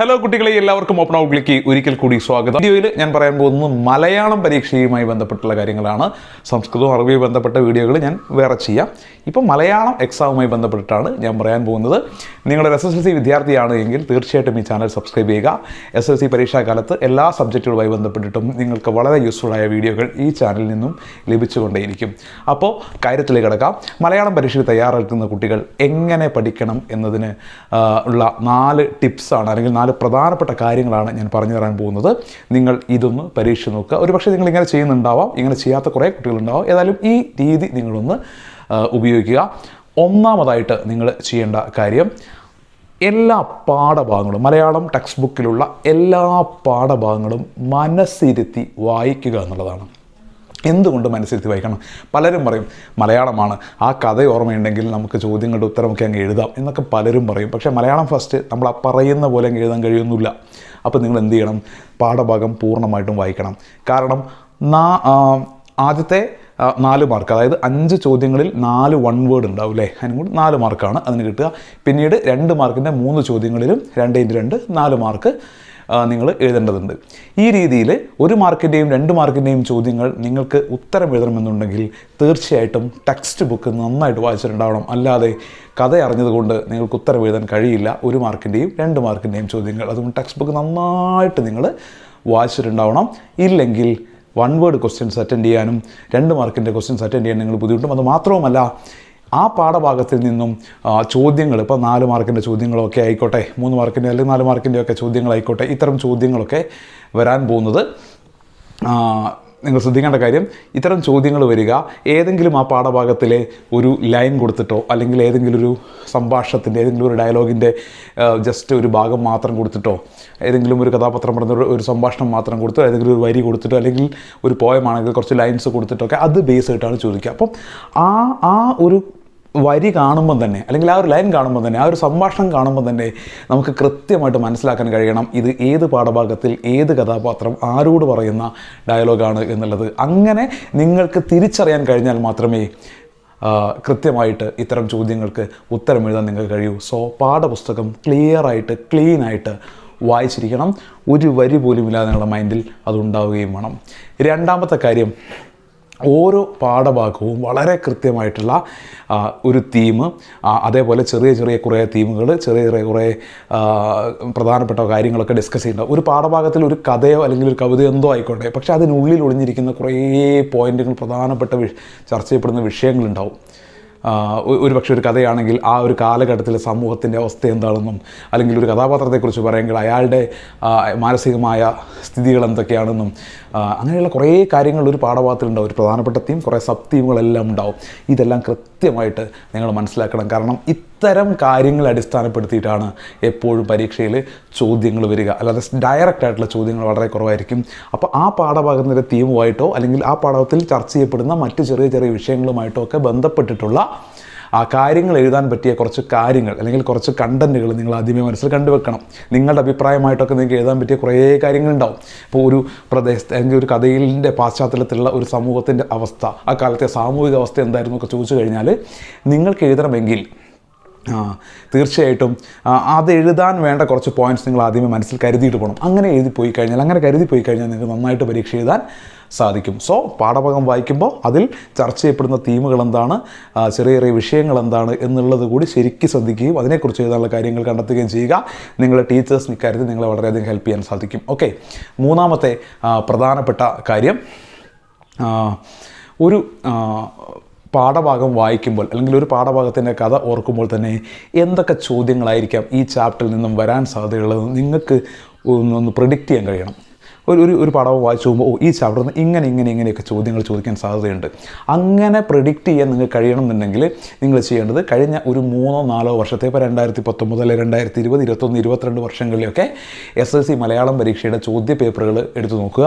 Hello കുട്ടികളെ എല്ലാവർക്കും open ഔട്ട്ലേക്ക് ഒരിക്കൽ കൂടി സ്വാഗതം. വീഡിയോയിൽ ഞാൻ പറയാൻ പോകുന്നത് മലയാളം പരീക്ഷയുമായി ബന്ധപ്പെട്ടുള്ള കാര്യങ്ങളാണ്. സംസ്കൃതവും അറബിയും ബന്ധപ്പെട്ട വീഡിയോകൾ ഞാൻ വേറെ ചെയ്യാം. ഇപ്പം മലയാളം എക്സാമുമായി ബന്ധപ്പെട്ടിട്ടാണ് ഞാൻ പറയാൻ പോകുന്നത്. നിങ്ങളുടെ എസ് എസ് എൽ സി വിദ്യാർത്ഥിയാണ് എങ്കിൽ തീർച്ചയായിട്ടും ഈ ചാനൽ സബ്സ്ക്രൈബ് ചെയ്യുക. എസ് എൽ സി പരീക്ഷാകാലത്ത് എല്ലാ സബ്ജക്റ്റുകളുമായി ബന്ധപ്പെട്ടിട്ടും നിങ്ങൾക്ക് വളരെ യൂസ്ഫുള്ളായ വീഡിയോകൾ ഈ ചാനലിൽ നിന്നും ലഭിച്ചുകൊണ്ടേയിരിക്കും. അപ്പോൾ കാര്യത്തിലേക്ക് കിടക്കാം. മലയാളം പരീക്ഷയ്ക്ക് തയ്യാറെടുക്കുന്ന കുട്ടികൾ എങ്ങനെ പഠിക്കണം എന്നതിന് ഉള്ള നാല് ടിപ്സാണ് അല്ലെങ്കിൽ നാല് പ്രധാനപ്പെട്ട കാര്യങ്ങളാണ് ഞാൻ പറഞ്ഞു തരാൻ പോകുന്നത്. നിങ്ങൾ ഇതൊന്ന് പരീക്ഷ നോക്കുക. ഒരുപക്ഷെ നിങ്ങൾ ഇങ്ങനെ ചെയ്യുന്നുണ്ടാവാം. ഇങ്ങനെ ചെയ്യാത്ത കുറേ കുട്ടികളുണ്ടാവാം. ഏതായാലും ഈ രീതി നിങ്ങളൊന്ന് ഉപയോഗിക്കുക. ഒന്നാമതായിട്ട് നിങ്ങൾ ചെയ്യേണ്ട കാര്യം എല്ലാ പാഠഭാഗങ്ങളും മലയാളം ടെക്സ്റ്റ് ബുക്കിലുള്ള എല്ലാ പാഠഭാഗങ്ങളും മനസ്സിരുത്തി വായിക്കുക എന്നുള്ളതാണ്. എന്തുകൊണ്ട് മനസ്സിരുത്തി വായിക്കണം പലരും പറയും മലയാളമാണ്. ആ കഥ ഓർമ്മയുണ്ടെങ്കിൽ നമുക്ക് ചോദ്യങ്ങളുടെ ഉത്തരമൊക്കെ അങ്ങ് എഴുതാം എന്നൊക്കെ പലരും പറയും. പക്ഷേ മലയാളം ഫസ്റ്റ് നമ്മൾ ആ പറയുന്ന പോലെ അങ്ങ് എഴുതാൻ കഴിയുന്നില്ല. അപ്പോൾ നിങ്ങൾ എന്ത് ചെയ്യണം? പാഠഭാഗം പൂർണമായിട്ടും വായിക്കണം. കാരണം നാ ആദ്യത്തെ നാല് മാർക്ക് അതായത് അഞ്ച് ചോദ്യങ്ങളിൽ നാല് വൺ വേർഡ് ഉണ്ടാവും അല്ലേ? അതിനും കൂടി നാല് മാർക്കാണ് അതിന് കിട്ടുക. പിന്നീട് രണ്ട് മാർക്കിന്റെ മൂന്ന് ചോദ്യങ്ങളിലും രണ്ട് ഇന്റു രണ്ട് നാല് മാർക്ക് നിങ്ങൾ എഴുതേണ്ടതുണ്ട്. ഈ രീതിയിൽ ഒരു മാർക്കിന്റെയും രണ്ട് മാർക്കിന്റെയും ചോദ്യങ്ങൾ നിങ്ങൾക്ക് ഉത്തരം എഴുതണമെന്നുണ്ടെങ്കിൽ തീർച്ചയായിട്ടും ടെക്സ്റ്റ് ബുക്ക് നന്നായിട്ട് വായിച്ചിട്ടുണ്ടാവണം. അല്ലാതെ കഥ അറിഞ്ഞതുകൊണ്ട് നിങ്ങൾക്ക് ഉത്തരം എഴുതാൻ കഴിയില്ല. ഒരു മാർക്കിന്റെയും രണ്ട് മാർക്കിന്റെയും ചോദ്യങ്ങൾ. അതുകൊണ്ട് ടെക്സ്റ്റ് ബുക്ക് നന്നായിട്ട് നിങ്ങൾ വായിച്ചിട്ടുണ്ടാവണം. ഇല്ലെങ്കിൽ വൺ വേർഡ് ക്വസ്റ്റ്യൻസ് അറ്റൻഡ് ചെയ്യാനും രണ്ട് മാർക്കിന്റെ ക്വസ്റ്റ്യൻസ് അറ്റൻഡ് ചെയ്യാൻ നിങ്ങൾ ബുദ്ധിമുട്ടും. അത് മാത്രവുമല്ല ആ പാഠഭാഗത്തിൽ നിന്നും ചോദ്യങ്ങൾ ഇപ്പോൾ നാല് മാർക്കിന്റെ ചോദ്യങ്ങളൊക്കെ ആയിക്കോട്ടെ മൂന്ന് മാർക്കിന്റെ അല്ലെങ്കിൽ നാല് മാർക്കിന്റെ ഒക്കെ ചോദ്യങ്ങളായിക്കോട്ടെ ഇത്തരം ചോദ്യങ്ങളൊക്കെ വരാൻ പോകുന്നത് നിങ്ങൾ ശ്രദ്ധിക്കേണ്ട കാര്യം ഇത്തരം ചോദ്യങ്ങൾ വരിക ഏതെങ്കിലും ആ പാഠഭാഗത്തിലെ ഒരു ലൈൻ കൊടുത്തിട്ടോ അല്ലെങ്കിൽ ഏതെങ്കിലും ഒരു സംഭാഷണത്തിന്റെ ഏതെങ്കിലും ഒരു ഡയലോഗിന്റെ ജസ്റ്റ് ഒരു ഭാഗം മാത്രം കൊടുത്തിട്ടോ ഏതെങ്കിലും ഒരു കഥാപാത്രം പറഞ്ഞ ഒരു- സംഭാഷണം മാത്രം കൊടുത്തോ ഏതെങ്കിലും ഒരു വരി കൊടുത്തിട്ടോ അല്ലെങ്കിൽ ഒരു പോയമാണെങ്കിൽ കുറച്ച് ലൈൻസ് കൊടുത്തിട്ടോ ഒക്കെ അത് ബേസ് ആയിട്ടാണ് ചോദിക്കുക. അപ്പം ആ ആ ഒരു വരി കാണുമ്പോൾ തന്നെ അല്ലെങ്കിൽ ആ ഒരു ലൈൻ കാണുമ്പോൾ തന്നെ ആ ഒരു സംഭാഷണം കാണുമ്പോൾ തന്നെ നമുക്ക് കൃത്യമായിട്ട് മനസ്സിലാക്കാൻ കഴിയണം ഇത് ഏത് പാഠഭാഗത്തിൽ ഏത് കഥാപാത്രം ആരോട് പറയുന്ന ഡയലോഗാണ് എന്നുള്ളത്. അങ്ങനെ നിങ്ങൾക്ക് തിരിച്ചറിയാൻ കഴിഞ്ഞാൽ മാത്രമേ കൃത്യമായിട്ട് ഇത്തരം ചോദ്യങ്ങൾക്ക് ഉത്തരം എഴുതാൻ നിങ്ങൾക്ക് കഴിയൂ. സോ പാഠപുസ്തകം ക്ലിയറായിട്ട് ക്ലീനായിട്ട് വായിച്ചിരിക്കണം. ഒരു വരി പോലും ഇല്ലാതെ നിങ്ങളുടെ മൈൻഡിൽ അതുണ്ടാവുകയും വേണം. രണ്ടാമത്തെ കാര്യം ഓരോ പാഠഭാഗവും വളരെ കൃത്യമായിട്ടുള്ള ഒരു തീം അതേപോലെ ചെറിയ ചെറിയ കുറേ തീമുകൾ ചെറിയ ചെറിയ കുറേ പ്രധാനപ്പെട്ട കാര്യങ്ങളൊക്കെ ഡിസ്കസ് ചെയ്യുന്നുണ്ട് ഒരു പാഠഭാഗത്തിൽ ഒരു കഥയോ അല്ലെങ്കിൽ ഒരു കവിതയോ എന്തോ ആയിക്കോട്ടെ പക്ഷേ അതിനുള്ളിൽ ഒളിഞ്ഞിരിക്കുന്ന കുറേ പോയിന്റുകൾ പ്രധാനപ്പെട്ട ചർച്ച ചെയ്യപ്പെടുന്ന വിഷയങ്ങളുണ്ടാവും ആ, ഒ- ഒരു പക്ഷേ ഒരു കഥയാണെങ്കിൽ ആ ഒരു കാലഘട്ടത്തിലെ സമൂഹത്തിന്റെ അവസ്ഥ എന്താണെന്നും അല്ലെങ്കിൽ ഒരു കഥാപാത്രത്തെക്കുറിച്ച് പറയുമെങ്കിൽ അയാളുടെ മാനസികമായ സ്ഥിതികൾ എന്തൊക്കെയാണെന്നും അങ്ങനെയുള്ള കുറേ കാര്യങ്ങൾ ഒരു പാഠഭാഗത്തിലുണ്ടാവും. ഒരു പ്രധാനപ്പെട്ട തീം കുറേ സബ് തീമുകളെല്ലാം ഉണ്ടാവും. ഇതെല്ലാം കൃത്യമായിട്ട് നിങ്ങൾ മനസ്സിലാക്കണം. കാരണം ഇത്തരം കാര്യങ്ങൾ അടിസ്ഥാനപ്പെടുത്തിയിട്ടാണ് എപ്പോഴും പരീക്ഷയിൽ ചോദ്യങ്ങൾ വരിക. അല്ലാതെ ഡയറക്റ്റ് ആയിട്ടുള്ള ചോദ്യങ്ങൾ വളരെ കുറവായിരിക്കും. അപ്പോൾ ആ പാഠഭാഗത്തിന്റെ തീമുമായിട്ടോ അല്ലെങ്കിൽ ആ പാഠത്തിൽ ചർച്ച ചെയ്യപ്പെടുന്ന മറ്റ് ചെറിയ ചെറിയ വിഷയങ്ങളുമായിട്ടോ ഒക്കെ ബന്ധപ്പെട്ടിട്ടുള്ള ആ കാര്യങ്ങൾ എഴുതാൻ പറ്റിയ കുറച്ച് കാര്യങ്ങൾ അല്ലെങ്കിൽ കുറച്ച് കണ്ടന്റുകൾ നിങ്ങൾ ആദ്യമേ മനസ്സിൽ കണ്ടുവെക്കണം. നിങ്ങളുടെ അഭിപ്രായമായിട്ടൊക്കെ നിങ്ങൾക്ക് എഴുതാൻ പറ്റിയ കുറേ കാര്യങ്ങളുണ്ടാവും. ഇപ്പോൾ ഒരു പ്രദേശത്തെ അല്ലെങ്കിൽ ഒരു കഥയിലിന്റെ പാശ്ചാത്തലത്തിലുള്ള ഒരു സമൂഹത്തിന്റെ അവസ്ഥ ആ കാലത്തെ സാമൂഹിക അവസ്ഥ എന്തായിരുന്നു ഒക്കെ ചോദിച്ചു കഴിഞ്ഞാൽ നിങ്ങൾക്ക് എഴുതണമെങ്കിൽ തീർച്ചയായിട്ടും. അത് എഴുതാൻ വേണ്ട കുറച്ച് പോയിന്റ്സ് നിങ്ങൾ ആദ്യമേ മനസ്സിൽ കരുതിയിട്ട് പോകണം അങ്ങനെ എഴുതി പോയി കഴിഞ്ഞാൽ അങ്ങനെ കരുതി പോയി കഴിഞ്ഞാൽ നിങ്ങൾക്ക് നന്നായിട്ട് പരീക്ഷ എഴുതാൻ സാധിക്കും. സോ പാഠഭാഗം വായിക്കുമ്പോൾ അതിൽ ചർച്ച ചെയ്യപ്പെടുന്ന തീമുകൾ എന്താണ് ചെറിയ ചെറിയ വിഷയങ്ങൾ എന്താണ് എന്നുള്ളത് കൂടി ശരിക്കും ശ്രദ്ധിക്കുകയും അതിനെക്കുറിച്ച് എഴുതാനുള്ള കാര്യങ്ങൾ കണ്ടെത്തുകയും ചെയ്യുക. നിങ്ങളുടെ ടീച്ചേഴ്സ് ഇക്കാര്യത്തിൽ നിങ്ങളെ വളരെയധികം ഹെൽപ്പ് ചെയ്യാൻ സാധിക്കും. ഓക്കെ മൂന്നാമത്തെ പ്രധാനപ്പെട്ട കാര്യം ഒരു പാഠഭാഗം വായിക്കുമ്പോൾ അല്ലെങ്കിൽ ഒരു പാഠഭാഗത്തിന്റെ കഥ ഓർക്കുമ്പോൾ തന്നെ എന്തൊക്കെ ചോദ്യങ്ങളായിരിക്കാം ഈ ചാപ്റ്ററിൽ നിന്നും വരാൻ സാധ്യതയുള്ളത്? നിങ്ങൾക്ക് ഒന്ന് ഒന്ന് പ്രിഡിക്റ്റ് ചെയ്യാൻ കഴിയണം. ഒരു ഒരു ഒരു പാഠം വായിച്ചു പോകുമ്പോൾ ഓ ഈ ചാപ്റ്ററിൽ നിന്ന് ഇങ്ങനെ ഇങ്ങനെ ഇങ്ങനെയൊക്കെ ചോദ്യങ്ങൾ ചോദിക്കാൻ സാധ്യതയുണ്ട്. അങ്ങനെ പ്രിഡിക്റ്റ് ചെയ്യാൻ നിങ്ങൾക്ക് കഴിയണമെന്നുണ്ടെങ്കിൽ നിങ്ങൾ ചെയ്യേണ്ടത് കഴിഞ്ഞ ഒരു മൂന്നോ നാലോ വർഷത്തെ ഇപ്പോൾ രണ്ടായിരത്തി പത്തൊമ്പത് അല്ലെങ്കിൽ രണ്ടായിരത്തി ഇരുപത് ഇരുപത്തൊന്ന് ഇരുപത്തിരണ്ട് വർഷങ്ങളിലൊക്കെ എസ് എൽ സി മലയാളം പരീക്ഷയുടെ ചോദ്യ പേപ്പറുകൾ എടുത്തു നോക്കുക.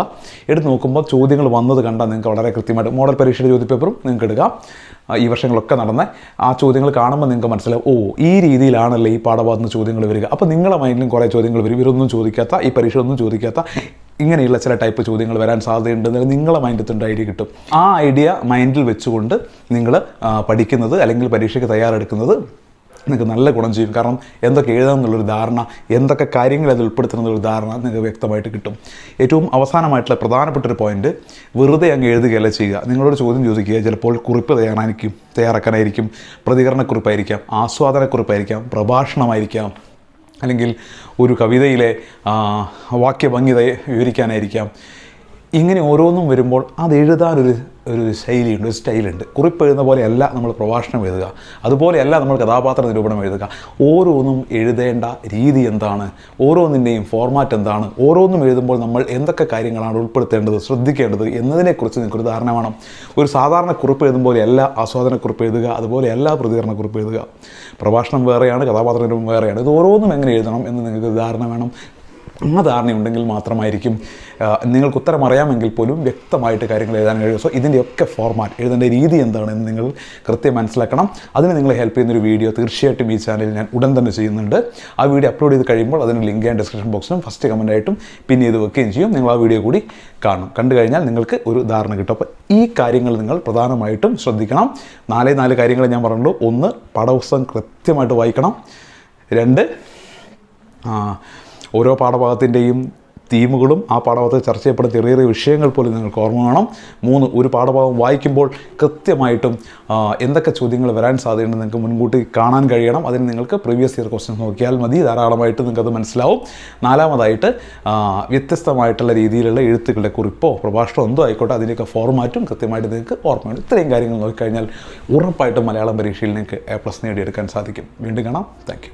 എടുത്തു നോക്കുമ്പോൾ ചോദ്യങ്ങൾ വന്നത് കണ്ടാൽ നിങ്ങൾക്ക് വളരെ കൃത്യമായിട്ട് മോഡൽ പരീക്ഷയുടെ ചോദ്യ പേപ്പറും നിങ്ങൾക്ക് എടുക്കാം. ഈ വർഷങ്ങളൊക്കെ നടന്ന ആ ചോദ്യങ്ങൾ കാണുമ്പോൾ നിങ്ങൾക്ക് മനസ്സിലാവും ഓ ഈ രീതിയിലാണല്ലേ ഈ പാഠഭാഗത്ത് ചോദ്യങ്ങൾ വരിക. അപ്പോൾ നിങ്ങളുടെ മൈൻഡിലും കുറേ ചോദ്യങ്ങൾ വരും. ഇവരൊന്നും ചോദിക്കാത്ത ഈ പരീക്ഷ ഒന്നും ചോദിക്കാത്ത ഇങ്ങനെയുള്ള ചില ടൈപ്പ് ചോദ്യങ്ങൾ വരാൻ സാധ്യതയുണ്ടെന്ന് നിങ്ങളെ മൈൻഡിൽ തന്നെ ഐഡിയ കിട്ടും. ആ ഐഡിയ മൈൻഡിൽ വെച്ചുകൊണ്ട് നിങ്ങൾ പഠിക്കുന്നത് അല്ലെങ്കിൽ പരീക്ഷയ്ക്ക് തയ്യാറെടുക്കുന്നത് നിങ്ങൾക്ക് നല്ല ഗുണം ചെയ്യും. കാരണം എന്തൊക്കെ എഴുതാം എന്നുള്ളൊരു ധാരണ എന്തൊക്കെ കാര്യങ്ങൾ അത് ഉൾപ്പെടുത്തുന്നതിനുള്ള ധാരണ നിങ്ങൾക്ക് വ്യക്തമായിട്ട് കിട്ടും. ഏറ്റവും അവസാനമായിട്ടുള്ള പ്രധാനപ്പെട്ട ഒരു പോയിന്റ് വെറുതെ അങ്ങ് എഴുതുകയല്ല ചെയ്യുക. നിങ്ങളോട് ചോദ്യം ചോദിക്കുക ചിലപ്പോൾ കുറിപ്പ് തയ്യാറായിരിക്കും തയ്യാറാക്കാനായിരിക്കും പ്രതികരണക്കുറിപ്പായിരിക്കാം ആസ്വാദനക്കുറിപ്പായിരിക്കാം പ്രഭാഷണമായിരിക്കാം. അല്ലെങ്കിൽ ഒരു കവിതയിലെ വാക്യഭംഗിതയെ വാക്യഭംഗിത വിവരിക്കാനായിരിക്കാം. ഇങ്ങനെ ഓരോന്നും വരുമ്പോൾ അത് എഴുതാനൊരു ഒരു ശൈലിയുണ്ട് ഒരു സ്റ്റൈലുണ്ട്. കുറിപ്പ് എഴുതുന്ന പോലെയല്ല നമ്മൾ പ്രഭാഷണം എഴുതുക. അതുപോലെയല്ല നമ്മൾ കഥാപാത്ര നിരൂപണം എഴുതുക. ഓരോന്നും എഴുതേണ്ട രീതി എന്താണ്? ഓരോന്നിന്റെയും ഫോർമാറ്റ് എന്താണ്? ഓരോന്നും എഴുതുമ്പോൾ നമ്മൾ എന്തൊക്കെ കാര്യങ്ങളാണ് ഉൾപ്പെടുത്തേണ്ടത് ശ്രദ്ധിക്കേണ്ടത് എന്നതിനെക്കുറിച്ച് നിങ്ങൾക്കൊരു ധാരണ വേണം. ഒരു സാധാരണ കുറിപ്പ് എഴുതും പോലെയല്ല ആസ്വാദനക്കുറിപ്പ് എഴുതുക അതുപോലെ എല്ലാ പ്രതികരണ കുറിപ്പ് എഴുതുക. പ്രഭാഷണം വേറെയാണ് കഥാപാത്ര നിരൂപണം വേറെയാണ്. ഇത് ഓരോന്നും എങ്ങനെ എഴുതണം എന്ന് നിങ്ങൾക്ക് ധാരണ വേണം. ആ ധാരണയുണ്ടെങ്കിൽ മാത്രമായിരിക്കും നിങ്ങൾക്ക് ഉത്തരം അറിയാമെങ്കിൽ പോലും വ്യക്തമായിട്ട് കാര്യങ്ങൾ എഴുതാൻ കഴിയും. സോ ഇതിന്റെയൊക്കെ ഫോർമാറ്റ് എഴുതേണ്ട രീതി എന്താണെന്ന് നിങ്ങൾ കൃത്യം മനസ്സിലാക്കണം. അതിന് നിങ്ങളെ ഹെൽപ്പ് ചെയ്യുന്നൊരു വീഡിയോ തീർച്ചയായിട്ടും ഈ ചാനലിൽ ഞാൻ ഉടൻ തന്നെ ചെയ്യുന്നുണ്ട്. ആ വീഡിയോ അപ്ലോഡ് ചെയ്ത് കഴിയുമ്പോൾ അതിന് ലിങ്ക് ഞാൻ ഡിസ്ക്രിപ്ഷൻ ബോക്സിലും ഫസ്റ്റ് കമന്റായിട്ടും പിന്നെ ചെയ്ത് വെക്കുകയും ചെയ്യും. നിങ്ങൾ ആ വീഡിയോ കൂടി കാണും. കണ്ടു കഴിഞ്ഞാൽ നിങ്ങൾക്ക് ഒരു ധാരണ കിട്ടും. അപ്പോൾ ഈ കാര്യങ്ങൾ നിങ്ങൾ പ്രധാനമായിട്ടും ശ്രദ്ധിക്കണം. നാലേ നാല് കാര്യങ്ങൾ ഞാൻ പറഞ്ഞുള്ളൂ ഒന്ന് പാഠപുസ്തകം കൃത്യമായിട്ട് വായിക്കണം. രണ്ട് ആ, ഓരോ പാഠഭാഗത്തിന്റെയും തീമുകളും ആ പാഠഭാഗത്ത് ചർച്ച ചെയ്യപ്പെടുന്ന ചെറിയ ചെറിയ വിഷയങ്ങൾ പോലും നിങ്ങൾക്ക് ഓർമ്മ വേണം മൂന്ന് ഒരു പാഠഭാഗം വായിക്കുമ്പോൾ കൃത്യമായിട്ടും എന്തൊക്കെ ചോദ്യങ്ങൾ വരാൻ സാധ്യതയുണ്ട് നിങ്ങൾക്ക് മുൻകൂട്ടി കാണാൻ കഴിയണം. അതിന് നിങ്ങൾക്ക് പ്രീവിയസ് ഇയർ ക്വസ്റ്റ്യൻസ് നോക്കിയാൽ മതി. ധാരാളമായിട്ട് നിങ്ങൾക്കത് മനസ്സിലാവും. നാലാമതായിട്ട് വ്യത്യസ്തമായിട്ടുള്ള രീതിയിലുള്ള എഴുത്തുകളുടെ കുറിപ്പോ പ്രഭാഷണമോ എന്തോ ആയിക്കോട്ടെ അതിന്റെയൊക്കെ ഫോർമാറ്റും കൃത്യമായിട്ട് നിങ്ങൾക്ക് ഓർമ്മയുണ്ട്. ഇത്രയും കാര്യങ്ങൾ നോക്കിക്കഴിഞ്ഞാൽ ഉറപ്പായിട്ടും മലയാളം പരീക്ഷയിൽ നിങ്ങൾക്ക് എ പ്ലസ് നേടിയെടുക്കാൻ സാധിക്കും. വീണ്ടും കാണാം. താങ്ക്